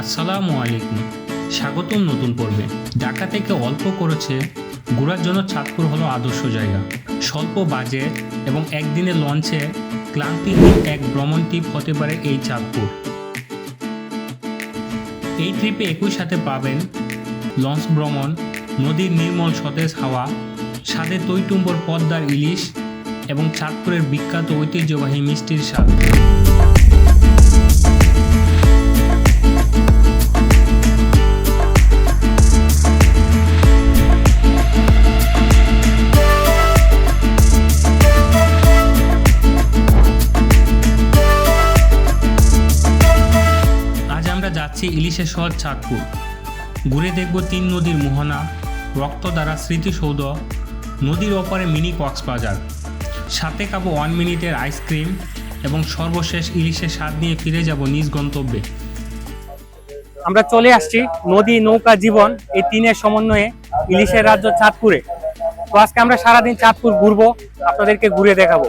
আসসালামু আলাইকুম। স্বাগতম নতুন পর্বে। ঢাকা থেকে অল্প করেছে, ঘোরার জন্য চাঁদপুর হলো আদর্শ জায়গা। স্বল্প বাজেট এবং একদিনে লঞ্চে ক্লান্তিহীন এক ভ্রমণ টিপ হতে পারে এই চাঁদপুর। এই ট্রিপে একই সাথে পাবেন লঞ্চ ভ্রমণ, নদীর নির্মল সতেজ হাওয়া, স্বাদে তৈটুম্বর পদ্মার ইলিশ এবং চাঁদপুরের বিখ্যাত ঐতিহ্যবাহী মিষ্টির স্বাদ। ইলিশের শহর চাঁদপুর। ঘুরে দেখব তিন নদীর মোহনা রক্তদ্বারা স্মৃতিসৌধ, নদীর ওপারে মিনি কক্সবাজার। সাথে খাব ওয়ান মিনিটের আইসক্রিম এবং সর্বশেষ ইলিশের স্বাদ নিয়ে ফিরে যাব নিজ গন্তব্যে। আমরা চলে আসছি নদী নৌকা জীবন, এই তিনের সমন্বয়ে ইলিশের রাজ্য চাঁদপুরে। তো আজকে আমরা সারাদিন চাঁদপুর ঘুরবো, আপনাদেরকে ঘুরে দেখাবো।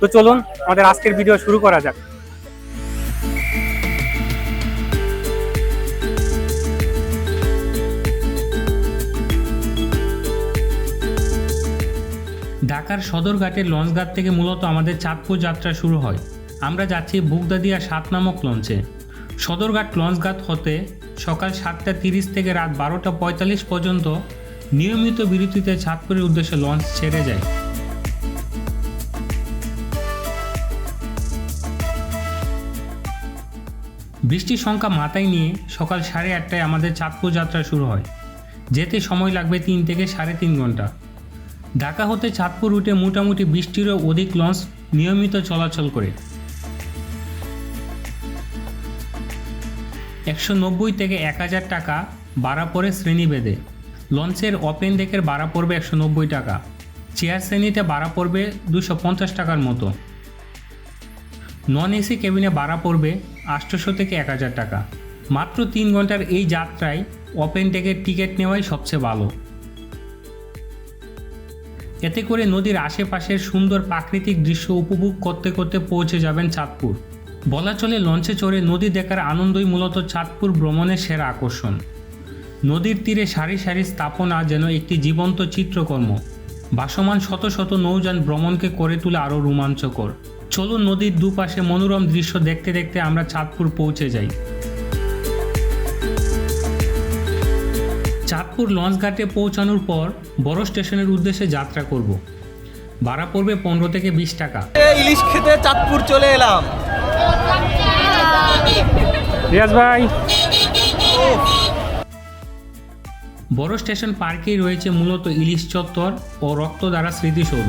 তো চলুন, আমাদের আজকের ভিডিও শুরু করা যাক। ঢাকার সদরঘাটের লঞ্চঘাট থেকে মূলত আমাদের চাঁদপুর যাত্রা শুরু হয়। আমরা যাচ্ছি বুগদাদিয়া সাত নামক লঞ্চে। সদরঘাট লঞ্চঘাট হতে সকাল সাতটা তিরিশ থেকে রাত বারোটা পঁয়তাল্লিশ পর্যন্ত নিয়মিত বিরতিতে চাঁদপুরের উদ্দেশ্যে লঞ্চ ছেড়ে যায়। বৃষ্টির সংখ্যা মাথায় নিয়ে সকাল সাড়ে আটটায় আমাদের চাঁদপুর যাত্রা শুরু হয়। যেতে সময় লাগবে তিন থেকে সাড়ে তিন ঘণ্টা। ঢাকা হতে চাঁদপুর রুটে মোটামুটি বৃষ্টিরও অধিক লঞ্চ নিয়মিত চলাচল করে। একশো নব্বই থেকে এক হাজার টাকা ভাড়া পড়ে শ্রেণীভেদে। লঞ্চের ওপেন ডেকের বাড়া পড়বে একশো নব্বই টাকা। চেয়ার শ্রেণীতে ভাড়া পড়বে দুশো পঞ্চাশ টাকার মতো। নন এসি কেবিনে বাড়া পড়বে আটশোশো থেকে এক হাজার টাকা। মাত্র তিন ঘণ্টার এই যাত্রায় ওপেন ডেকের টিকিট নেওয়াই সবচেয়ে ভালো। এতে করে নদীর আশেপাশের সুন্দর প্রাকৃতিক দৃশ্য উপভোগ করতে করতে পৌঁছে যাবেন চাঁদপুর। বলা চলে, লঞ্চে চড়ে নদী দেখার আনন্দই মূলত চাঁদপুর ভ্রমণের সেরা আকর্ষণ। নদীর তীরে সারি সারি স্থাপনা যেন একটি জীবন্ত চিত্রকর্ম। ভাসমান শত শত নৌযান ভ্রমণকে করে তোলে আরও রোমাঞ্চকর। চলুন নদীর দুপাশে মনোরম দৃশ্য দেখতে দেখতে আমরা চাঁদপুর পৌঁছে যাই। চাঁদপুর লঞ্চঘাটে পৌঁছানোর পর বড় স্টেশনের উদ্দেশ্যে যাত্রা করব। ভাড়া পড়বে পনেরো থেকে বিশ টাকা। ইলিশ খেতে চাঁদপুর চলে এলাম। রিয়াজ ভাই। বড় স্টেশন পার্কেই রয়েছে মূলত ইলিশ চত্বর ও রক্তদ্বারা স্মৃতিসৌধ।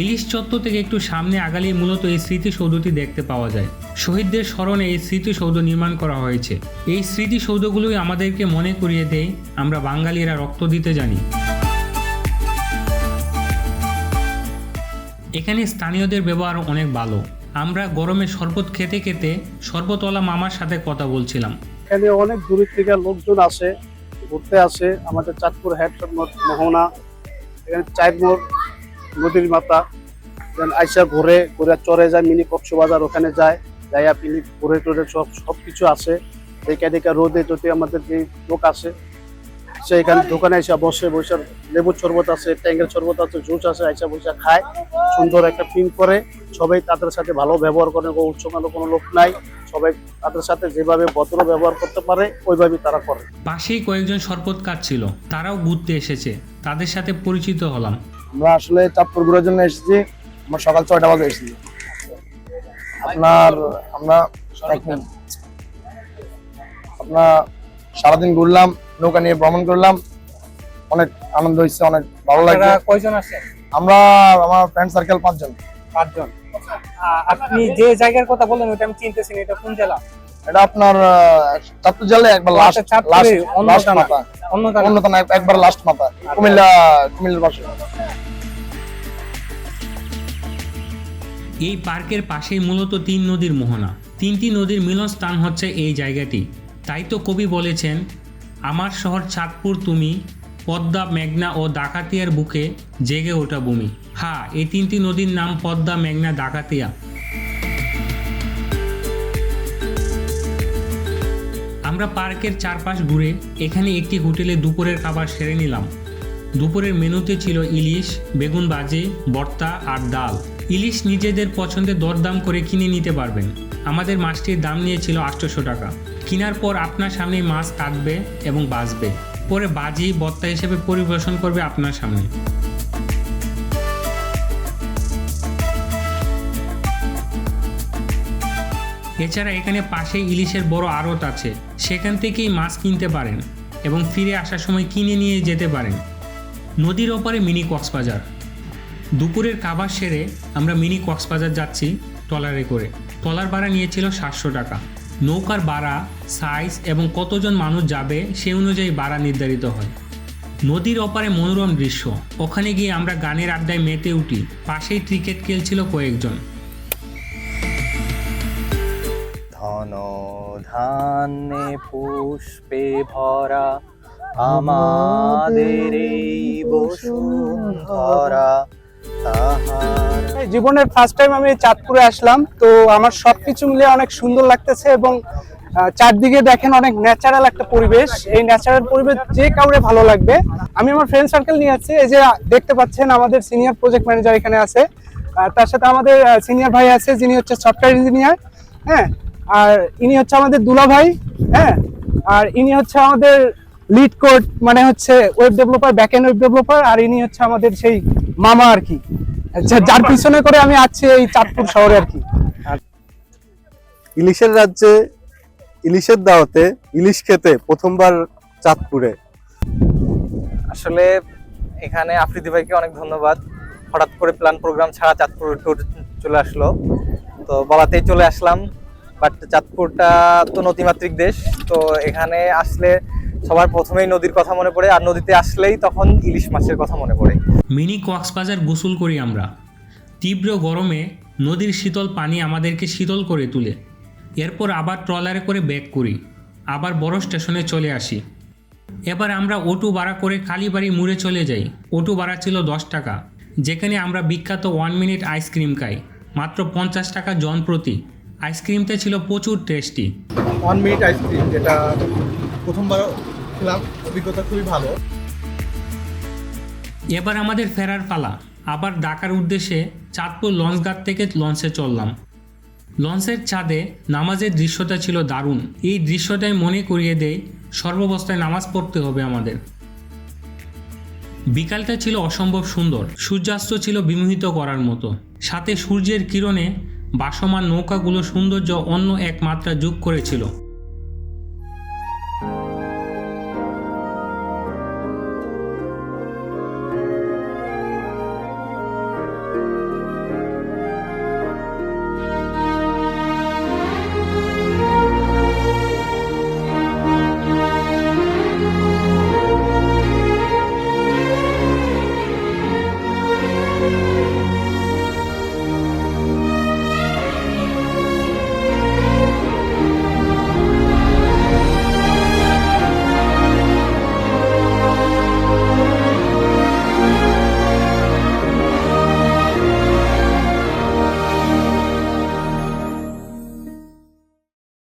ইলিশ চত্বর থেকে একটু সামনে আগালেই মূলত এই স্মৃতিসৌধটি দেখতে পাওয়া যায়। শহীদদের স্মরণে এই স্মৃতিসৌধ নির্মাণ করা হয়েছে। এই স্মৃতিসৌধগুলোই আমাদেরকে মনে করিয়ে দেয়, আমরা বাঙালিরা রক্ত দিতে জানি। এখানে স্থানীয়দের ব্যবহার অনেক ভালো। আমরা গরমে শরবত খেতে খেতে শরবতওয়ালা মামার সাথে কথা বলছিলাম। এখানে অনেক দূরের থেকে লোকজন আসে, ঘুরতে আসে। আমাদের চাঁদপুর হেড মোহনা, এখানে চাঁদমোড় নদীর এখানে আইসা ঘুরে ঘুরে চরে যায়, মিনি কক্সবাজার ওখানে যায়, যাইয়া পিনি ঘুরে টুরে সব সব কিছু আসে দেখে দেখে রোদে যদি আমাদের যে লোক আসে সে এখানে দোকানে এসে বসে বসে লেবুর শরবত আছে ট্যাঙ্গের শরবত আছে, জুস আছে, আইসা বসে খায়। সুন্দর একটা প্রিন্ট করে। সবাই তাদের সাথে ভালো ব্যবহার করে উচ্চমানো কোনো লোক নাই। সবাই তাদের সাথে যেভাবে ভদ্র ব্যবহার করতে পারে, ওইভাবেই তারা করে। পাশেই কয়েকজন শরবত কাটছিল, তারাও ঘুরতে এসেছে। তাদের সাথে পরিচিত হলাম। আমরা আসলে চাঁদপুর ঘুরার জন্য এসেছি। আমরা সকাল ছয়টা বাজে এসেছি। আপনার আমরা আপনার সারাদিন ঘুরলাম নৌকা নিয়ে ভ্রমণ করলাম। অনেক আনন্দ হয়েছে অনেক ভালো আপনারা কয়জন আছেন? আমরা আমার ফ্রেন্ড সার্কেল পাঁচজন। পাঁচজন। আপনি যে জায়গার কথা বললেন ওটা আমি চিনতেছি না, এটা কোন জেলা? এটা আপনার চাঁদপুর জেলে একবার লাস্ট লাস্ট মাথা অন্য জেলা অন্য থানা এক- একবার লাস্ট মাথা। কুমিল্লা কুমিল্লার পাশে। এই পার্কের পাশেই মূলত তিন নদীর মোহনা। তিনটি নদীর মিলনস্থান হচ্ছে এই জায়গাটি। তাই তো কবি বলেছেন, আমার শহর চাঁদপুর তুমি, পদ্মা, মেঘনা ও ডাকাতিয়ার বুকে জেগে ওঠা ভূমি। হ্যাঁ এই তিনটি নদীর নাম পদ্মা, মেঘনা, ডাকাতিয়া। আমরা পার্কের চারপাশ ঘুরে এখানে একটি হোটেলে দুপুরের খাবার সেরে নিলাম। দুপুরের মেনুতে ছিল ইলিশ, বেগুন ভাজি, ভর্তা আর ডাল। ইলিশ নিজেদের পছন্দের দরদাম করে কিনে নিতে পারবেন। আমাদের মাছটির দাম নিয়েছিল আটশোশো টাকা। কেনার পর আপনার সামনেই মাছ কাটবে এবং বাজবে পরে বাজি, ভর্তা হিসেবে পরিবেশন করবে আপনার সামনে। এছাড়া এখানে পাশে ইলিশের বড় আড়ত আছে। সেখান থেকেই মাছ কিনতে পারেন এবং ফিরে আসার সময় কিনে নিয়ে যেতে পারেন। নদীর ওপারে মিনি কক্সবাজার। দুপুরের খাবার সেরে আমরা মিনি কক্সবাজার যাচ্ছি ট্রলারে করে। ট্রলার ভাড়া নিয়েছিল সাতশো টাকা। নৌকার ভাড়া সাইজ এবং কতজন মানুষ যাবে সে অনুযায়ী ভাড়া নির্ধারিত হয়। নদীর ওপারে মনোরম দৃশ্য। ওখানে গিয়ে আমরা গানের আড্ডায় মেতে উঠি। পাশেই ক্রিকেট খেলছিল কয়েকজন। ধন ধান্যে পুষ্পে ভরা আমাদের এই বসুন্ধরা জীবনের ফার্স্ট টাইম আমি চাঁদপুরে আসলাম, তো আমার সবকিছু মিলে অনেক সুন্দর লাগতেছে এবং চারদিকে দেখেন অনেক ন্যাচারাল একটা পরিবেশ। এই ন্যাচারাল পরিবেশ যে কাউরে ভালো লাগবে, আমি আমার ফ্রেন্ড সার্কেল নিয়ে আছি। এই যে দেখতে পাচ্ছেন আমাদের সিনিয়র প্রজেক্ট ম্যানেজার এখানে আছে। তার সাথে আমাদের সিনিয়র ভাই আছে, যিনি হচ্ছে সফটওয়্যার ইঞ্জিনিয়ার হ্যাঁ? আর ইনি হচ্ছে আমাদের দুলা ভাই হ্যাঁ? আর ইনি হচ্ছে আমাদের লিড কোড মানে হচ্ছে web developer back end web developer আর ইনি হচ্ছে আমাদের সেই মামা আর কি। যা- যার পিছনে করে আমি আছি এই চাঁদপুর শহরে আর কি। ইলিশের রাজ্যে ইলিশের দাওয়াতে ইলিশ খেতে প্রথমবার চাঁদপুরে। আসলে এখানে আফ্রিদি ভাইকে অনেক ধন্যবাদ। হঠাৎ করে প্ল্যান প্রোগ্রাম ছাড়া চাঁদপুর ট্যুর চলে আসলো। তো বলাতেই চলে আসলাম। বাট চাঁদপুরটা তো নদীমাতৃক দেশ তো এখানে আসলে সবার প্রথমেই নদীর কথা মনে পড়ে আর নদীতে আসলেই তখন ইলিশ মাছের কথা মনে পড়ে। মিনি কক্সবাজার গোসল করি আমরা। তীব্র গরমে নদীর শীতল পানি আমাদেরকে শীতল করে তুলে। এরপর আবার ট্রলারে করে ব্যাক করি। আবার বড় স্টেশনে চলে আসি। এবার আমরা অটো ভাড়া করে কালীবাড়ি মুড়ে চলে যাই। অটো ভাড়া ছিল দশ টাকা। যেখানে আমরা বিখ্যাত ওয়ান মিনিট আইসক্রিম খাই। মাত্র পঞ্চাশ টাকা জন প্রতি। আইসক্রিমটা ছিল প্রচুর টেস্টি। ওয়ান মিনিট আইসক্রিম যেটা প্রথমবার খেলাম অভিজ্ঞতা খুবই ভালো। এবার আমাদের ফেরার পালা। আবার ঢাকার উদ্দেশ্যে চাঁদপুর লঞ্চঘাট থেকে লঞ্চে চললাম। লঞ্চের ছাদে নামাজের দৃশ্যটা ছিল দারুণ। এই দৃশ্যটাই মনে করিয়ে দেয়, সর্বাবস্থায় নামাজ পড়তে হবে আমাদের। বিকালটা ছিল অসম্ভব সুন্দর। সূর্যাস্ত ছিল বিমোহিত করার মতো। সাথে সূর্যের কিরণে বাসমান নৌকাগুলো সৌন্দর্য অন্য এক মাত্রা যোগ করেছিল।